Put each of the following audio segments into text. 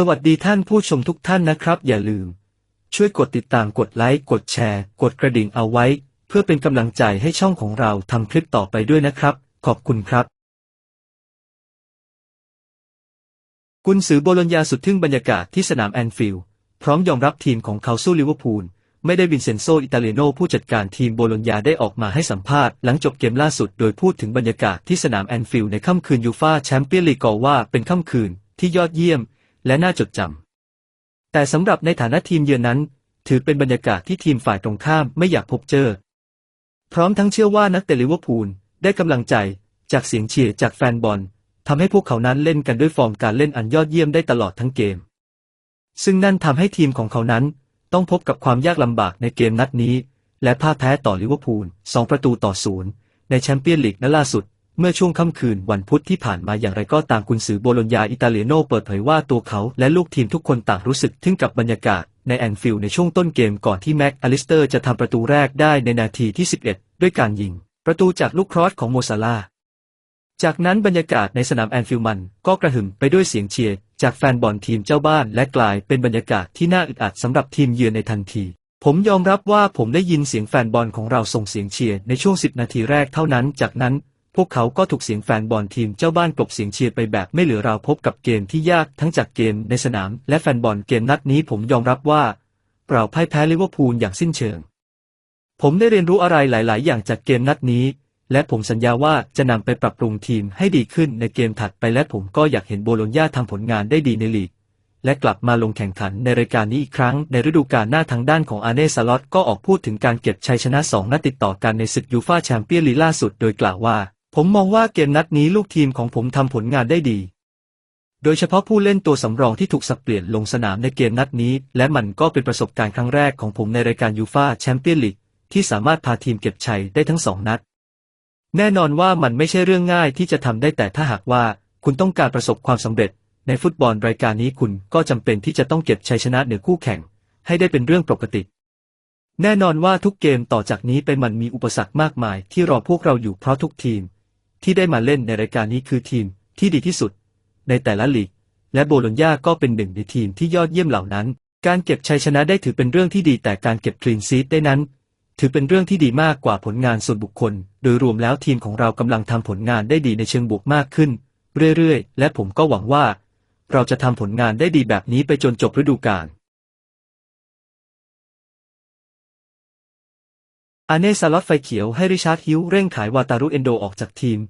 สวัสดีท่านผู้ชมทุกท่านนะครับ อย่าลืม ช่วยกดติดตามกดไลค์กดแชร์ กดกระดิ่งเอาไว้ เพื่อเป็นกำลังใจให้ช่องของเราทำคลิปต่อไปด้วยนะครับ ขอบคุณครับ กุนซือโบโลญญาสุดทึ่งบรรยากาศที่สนามแอนฟิลด์พร้อมยอมรับทีมของเขาสู้ลิเวอร์พูลไม่ได้วินเซนโซ อิตาเลโนผู้จัดการทีมโบโลญญาได้ออกมาให้สัมภาษณ์หลังจบเกมล่าสุดโดยพูดถึงบรรยากาศที่สนามแอนฟิลด์ในค่ำคืนยูฟาแชมเปี้ยนลีกว่าเป็นค่ำคืนที่ยอดเยี่ยม และน่าจดจำ แต่สำหรับในฐานะทีมเยือนนั้น ถือเป็นบรรยากาศที่ทีมฝ่ายตรงข้ามไม่อยากพบเจอ พร้อมทั้งเชื่อว่านักเตะลิเวอร์พูลได้กำลังใจจากเสียงเชียร์จากแฟนบอลทำให้พวกเขานั้นเล่นกันด้วยฟอร์มการเล่นอันยอดเยี่ยมได้ตลอดทั้งเกม ซึ่งนั่นทำให้ทีมของเขานั้นต้องพบกับความยากลำบากในเกมนัดนี้ และพ่ายแพ้ต่อลิเวอร์พูล 2 ประตูต่อศูนย์ในแชมเปี้ยนลีกนัดล่าสุด เมื่อช่วงค่ำคืนวันพุธที่ผ่านมาอย่างไรก็ตามกุนซือโบโลญญาอิตาเลโนเปิดเผยว่าตัวเขาและลูกทีมทุกคนต่างรู้สึกทึ่งกับบรรยากาศในแอนฟิลด์ในช่วงต้นเกมก่อนที่แม็กอลิสเตอร์จะทำประตูแรกได้ในนาทีที่ 11 ด้วยการยิง ประตูจากลูกครอสของโมซาลา จากนั้นบรรยากาศในสนามแอนฟิลด์มันก็กระหึ่มไปด้วยเสียงเชียร์จากแฟนบอลทีมเจ้าบ้านและกลายเป็นบรรยากาศที่น่าอึดอัดสำหรับทีมเยือนในทันทีผมยอมรับว่าผมได้ยินเสียงแฟนบอลของเราส่งเสียงเชียร์ในช่วง 10 นาทีแรกเท่านั้น จากนั้น พวกเขาก็ถูกเสียงแฟนบอลทีมเจ้าบ้านกลบเสียงเชียร์ไปแบบไม่เหลือราวพบกับเกมที่ยากทั้งจากเกมในสนาม และแฟนบอลเกมนัดนี้ผมยอมรับว่า เราพ่ายแพ้ลิเวอร์พูลอย่างสิ้นเชิง ผมได้เรียนรู้อะไรหลาย ๆ อย่างจากเกมนัดนี้ และผมสัญญาว่าจะนำไปปรับปรุงทีมให้ดีขึ้นในเกมถัดไปและผมก็อยากเห็นโบโลญญาทำผลงานได้ดีในลีกและกลับมาลงแข่งขันในรายการนี้อีกครั้งในฤดูกาลหน้าทางด้านของอาเน่ซาลอตก็ออกพูดถึงการเก็บชัยชนะ 2 นัดติดต่อกันในศึกยูฟาแชมเปี้ยนลีกล่าสุดโดยกล่าวว่า ผมมองว่าเกมนัดนี้ลูกทีมของผมทำผลงานได้ดี โดยเฉพาะผู้เล่นตัวสำรองที่ถูกสับเปลี่ยนลงสนามในเกมนัดนี้ และมันก็เป็นประสบการณ์ครั้งแรกของผมในรายการยูฟาแชมเปี้ยนลีกที่สามารถพาทีมเก็บชัยได้ทั้งสองนัด แน่นอนว่ามันไม่ใช่เรื่องง่ายที่จะทำได้แต่ถ้าหากว่าคุณต้องการประสบความสำเร็จ ในฟุตบอลรายการนี้คุณก็จำเป็นที่จะต้องเก็บชัยชนะเหนือคู่แข่ง ให้ได้เป็นเรื่องปกติแน่นอนว่าทุกเกมต่อจากนี้ไปมันมีอุปสรรคมากมายที่รอพวกเราอยู่เพราะทุกทีม ที่ได้มาเล่นในรายการนี้คือทีมที่ดีที่สุด ในแต่ละลีก และโบโลญญาก็เป็นหนึ่งในทีมที่ยอดเยี่ยมเหล่านั้น การเก็บชัยชนะได้ถือเป็นเรื่องที่ดีแต่การเก็บคลีนซีตได้นั้น ถือเป็นเรื่องที่ดีมากกว่าผลงานส่วนบุคคล โดยรวมแล้วทีมของเรากำลังทำผลงานได้ดีในเชิงบวกมากขึ้น เรื่อยๆ และผมก็หวังว่า เราจะทำผลงานได้ดีแบบนี้ไปจนจบฤดูกาลอาเนซาลอตไฟเขียวให้ริชาร์ดฮิวเร่งขายวาตารุเอนโดออกจากทีม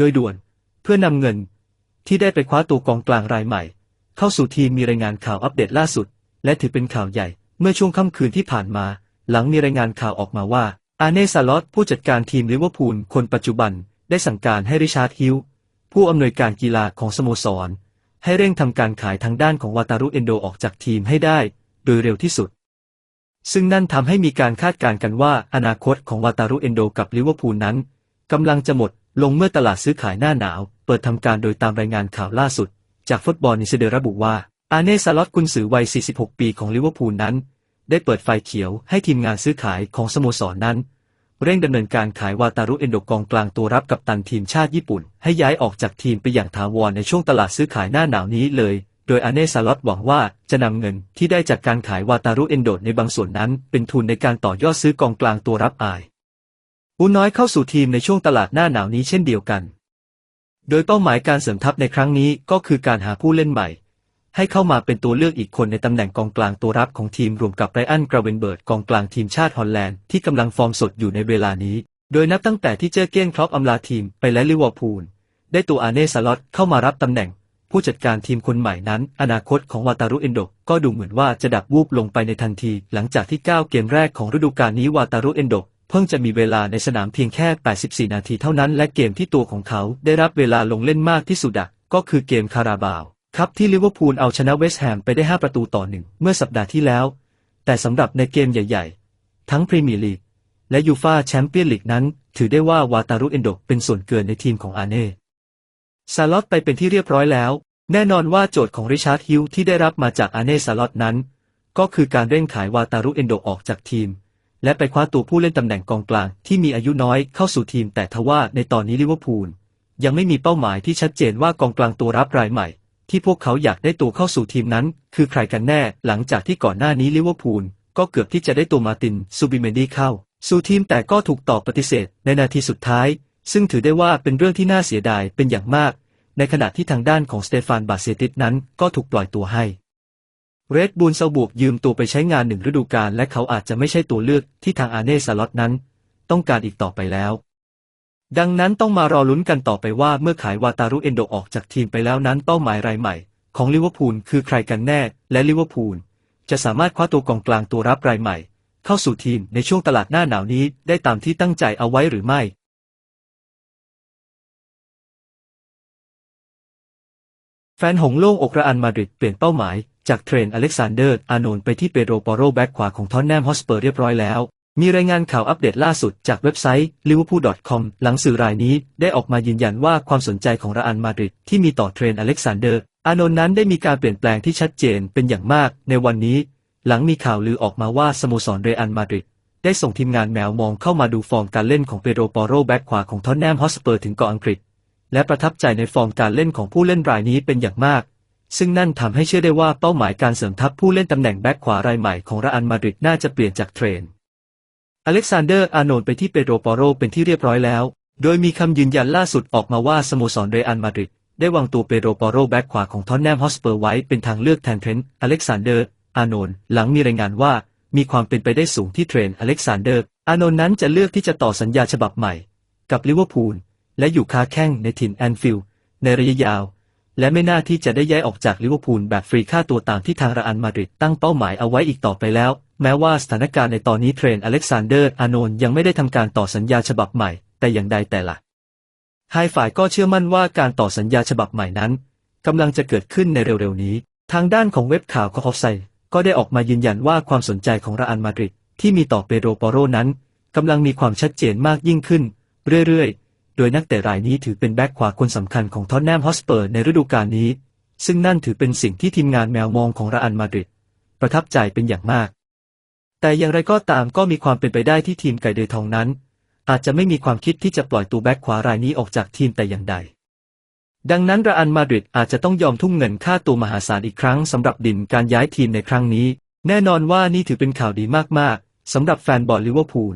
โดยด่วน เพื่อนำเงิน ที่ได้ไปคว้าตัวกองกลางรายใหม่ เข้าสู่ทีมมีรายงานข่าวอัปเดตล่าสุด และถือเป็นข่าวใหญ่ เมื่อช่วงค่ำคืนที่ผ่านมา หลังมีรายงานข่าวออกมาว่า อาเน่ซาลอตผู้จัดการทีมลิเวอร์พูลคนปัจจุบันได้สั่งการให้ริชาร์ดฮิวผู้อำนวยการกีฬาของสโมสร ให้เร่งทำการขายทางด้านของวาตารุเอนโดออกจากทีมให้ได้ โดยเร็วที่สุด ซึ่งนั่นทำให้มีการคาดการณ์กันว่าอนาคตของวาตารุเอนโดกับลิเวอร์พูลนั้นกำลังจะหมด ลงเมื่อตลาดซื้อขายหน้าหนาว เปิดทำการโดยตามรายงานข่าวล่าสุด จากฟุตบอลนิเซเดอร์ระบุว่า อาเน่ซาลอตกุนซือวัย 46 ปีของลิเวอร์พูลนั้น ได้เปิดไฟเขียวให้ทีมงานซื้อขายของสโมสรนนั้น เร่งดำเนินการขายวาตารุเอนโดกองกลางตัวรับกับตันทีมชาติญี่ปุ่น ให้ย้ายออกจากทีมไปอย่างถาวรในช่วงตลาดซื้อขายหน้าหนาวนี้เลย โดยอาเน่ซาลอตหวังว่าจะนำเงินที่ได้จากการขายวาตารุเอนโดในบางส่วนนั้น เป็นทุนในการต่อยอดซื้อกองกลางตัวรับอาย อูน้อยเข้าสู่ทีมในช่วงตลาดหน้าหนาวนี้เช่นเดียวกัน โดยเป้าหมายการเสริมทัพในครั้งนี้ก็คือการหาผู้เล่นใหม่ ให้เข้ามาเป็นตัวเลือกอีกคนในตำแหน่งกองกลางตัวรับของทีมรวมกับไรอันกราเวนเบิร์ดกองกลางทีมชาติฮอลแลนด์ที่กำลังฟอร์มสดอยู่ในเวลานี้ โดยนับตั้งแต่ที่เจอเก้นครอปอำลาทีมไปและลิเวอร์พูลได้ตัวอาเน่ซาลอตเข้ามารับตำแหน่งผู้จัดการทีมคนใหม่นั้น อนาคตของวาตารุเอนโดก็ดูเหมือนว่าจะดับวูบลงไปในทันที หลังจากที่ 9 เกมแรกของฤดูกาลนี้วาตารุเอนโด เพิ่งจะมีเวลาในสนามเพียงแค่ 84 นาทีเท่านั้นและเกมที่ตัวของเขาได้รับเวลาลงเล่นมากที่สุดก็คือเกมคาราบาวครับที่ลิเวอร์พูลเอาชนะเวสต์แฮมไปได้ 5 ประตูต่อหนึ่งเมื่อสัปดาห์ที่แล้ว แต่สำหรับในเกมใหญ่ๆ ทั้งพรีเมียร์ลีกและยูฟาแชมเปี้ยนลีกนั้น ถือได้ว่าวาตารุเอนโดเป็นส่วนเกินในทีมของอาเน่ซาลอตไปเป็นที่เรียบร้อยแล้ว แน่นอนว่าโจทย์ของริชาร์ดฮิลที่ได้รับมาจากอาเน่ซาลอตนั้น ก็คือการเร่งขายวาตารุเอนโดออกจากทีม และไปคว้าตัวผู้เล่นตำแหน่งกองกลางที่มีอายุน้อยเข้าสู่ทีม แต่ทว่าในตอนนี้ลิเวอร์พูลยังไม่มีเป้าหมายที่ชัดเจนว่ากองกลางตัวรับรายใหม่ ที่พวกเขาอยากได้ตัวเข้าสู่ทีมนั้น คือใครกันแน่ หลังจากที่ก่อนหน้านี้ลิเวอร์พูลก็เกือบที่จะได้ตัวมาตินซูบิเมนดีเข้า สู่ทีมแต่ก็ถูกตอบปฏิเสธในนาทีสุดท้าย ซึ่งถือได้ว่าเป็นเรื่องที่น่าเสียดายเป็นอย่างมาก ในขณะที่ทางด้านของสเตฟานบาเซติสนั้นก็ถูกปล่อยตัวให้ เรดบูลเซาบวกยืมตัวไปใช้งานหนึ่งฤดูกาลและเขาอาจจะไม่ใช่ตัวเลือกที่ทางอาเน่ซาลอตนั้น ต้องการอีกต่อไปแล้ว ดังนั้นต้องมารอลุ้นกันต่อไปว่าเมื่อขายวาตารุเอนโดออกจากทีมไปแล้วนั้นเป้าหมายรายใหม่ ของลิเวอร์พูลคือใครกันแน่ และลิเวอร์พูลจะสามารถคว้าตัวกองกลางตัวรับรายใหม่ เข้าสู่ทีมในช่วงตลาดหน้าหนาวนี้ได้ตามที่ตั้งใจเอาไว้หรือไม่แฟนหงโล่งอกระอันมาดริดเปลี่ยนเป้าหมาย จากเทรนต์อเล็กซานเดอร์ อาโนนไปที่เปโดรปอโรแบ็กขวาของทอนแนมฮอสเปอร์เรียบร้อยแล้ว มีรายงานข่าวอัปเดตล่าสุดจากเว็บไซต์ liverpool.com หลังสื่อรายนี้ได้ออกมายืนยันว่าความสนใจของระอันมาดริดที่มีต่อเทรนต์อเล็กซานเดอร์ อาโนนนั้นได้มีการเปลี่ยนแปลงที่ชัดเจนเป็นอย่างมากในวันนี้ หลังมีข่าวลือออกมาว่าสโมสรเรอัลมาดริดได้ส่งทีมงานแมวมองเข้ามาดูฟอร์มการเล่นของเปโดรปอโรแบ็กขวาของทอนแนมฮอสเปอร์ถึงเกาะอังกฤษและประทับใจในฟอร์มการเล่นของผู้เล่นรายนี้เป็นอย่างมาก ซึ่งนั่นทำให้เชื่อได้ว่าเป้าหมายการเสริมทัพผู้เล่นตำแหน่งแบ็กขวารายใหม่ของระอันมาดริดน่าจะเปลี่ยนจากเทรนอเล็กซานเดอร์อาโนนไปที่เปโดรปอโรเป็นที่เรียบร้อยแล้ว โดยมีคำยืนยันล่าสุดออกมาว่าสโมสรเรอัลมาดริดได้วางตัวเปโดรปอโรแบ็กขวาของทอนแนมฮอสเปอร์ไว้เป็นทางเลือกแทนเทรนต์อเล็กซานเดอร์อาโนนหลังมีรายงานว่า มีความเป็นไปได้สูงที่เทรนต์อเล็กซานเดอร์อาโนนนั้นจะเลือกที่จะต่อสัญญาฉบับใหม่ กับลิเวอร์พูลและอยู่ค้าแข้งในถิ่นแอนฟิลด์ในระยะยาว และไม่น่าที่จะได้ย้ายออกจากลิเวอร์พูลแบบฟรีค่าตัวตามที่ทางระอันมาดริดตั้งเป้าหมายเอาไว้อีกต่อไปแล้ว แม้ว่าสถานการณ์ในตอนนี้เทรนต์อเล็กซานเดอร์อาโนนยังไม่ได้ทำการต่อสัญญาฉบับใหม่ แต่อย่างใดแต่ละไฮฝ่ายก็เชื่อมั่นว่าการต่อสัญญาฉบับใหม่นั้นกำลังจะเกิดขึ้นในเร็วๆนี้ ทางด้านของเว็บข่าวคอฟไซก็ได้ออกมายืนยันว่าความสนใจของระอันมาดริดที่มีต่อเปโดรปอโรนั้นกำลังมีความชัดเจนมากยิ่งขึ้น เรื่อยๆ ดยนักเตะรายนี้ถือเป็นแบ็กขวาคนสำคัญของท็อตแนมฮอสเปอร์ในฤดูกาลนี้ ซึ่งนั่นถือเป็นสิ่งที่ทีมงานแมวมองของระอันมาดริดประทับใจเป็นอย่างมาก แต่อย่างไรก็ตามก็มีความเป็นไปได้ที่ทีมไก่เดยทองนั้น อาจจะไม่มีความคิดที่จะปล่อยตัวแบ็กขวารายนี้ออกจากทีมแต่อย่างใด ดังนั้นระอันมาดริดอาจจะต้องยอมทุ่มเงินค่าตัวมหาศาลอีกครั้งสำหรับดินการย้ายทีมในครั้งนี้ แน่นอนว่านี่ถือเป็นข่าวดีมากๆสำหรับแฟนบอลลิเวอร์พูล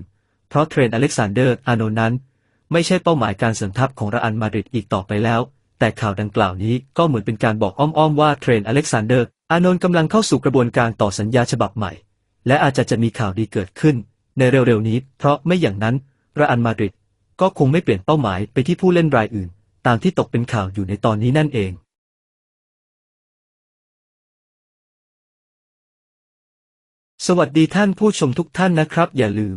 เพราะเทรนต์อเล็กซานเดอร์อาโนนั้น ไม่ใช่เป้าหมายการเสริมทัพของระอันมาดริดอีกต่อไปแล้ว แต่ข่าวดังกล่าวนี้ก็เหมือนเป็นการบอกอ้อมๆว่าเทรนอเล็กซานเดอร์ อานนท์กำลังเข้าสู่กระบวนการต่อสัญญาฉบับใหม่ และอาจจะจะมีข่าวดีเกิดขึ้น ในเร็วๆนี้ เพราะไม่อย่างนั้นระอันมาดริดก็คงไม่เปลี่ยนเป้าหมายไปที่ผู้เล่นรายอื่น ตามที่ตกเป็นข่าวอยู่ในตอนนี้นั่นเองสวัสดีท่านผู้ชมทุกท่านนะครับ อย่าลืม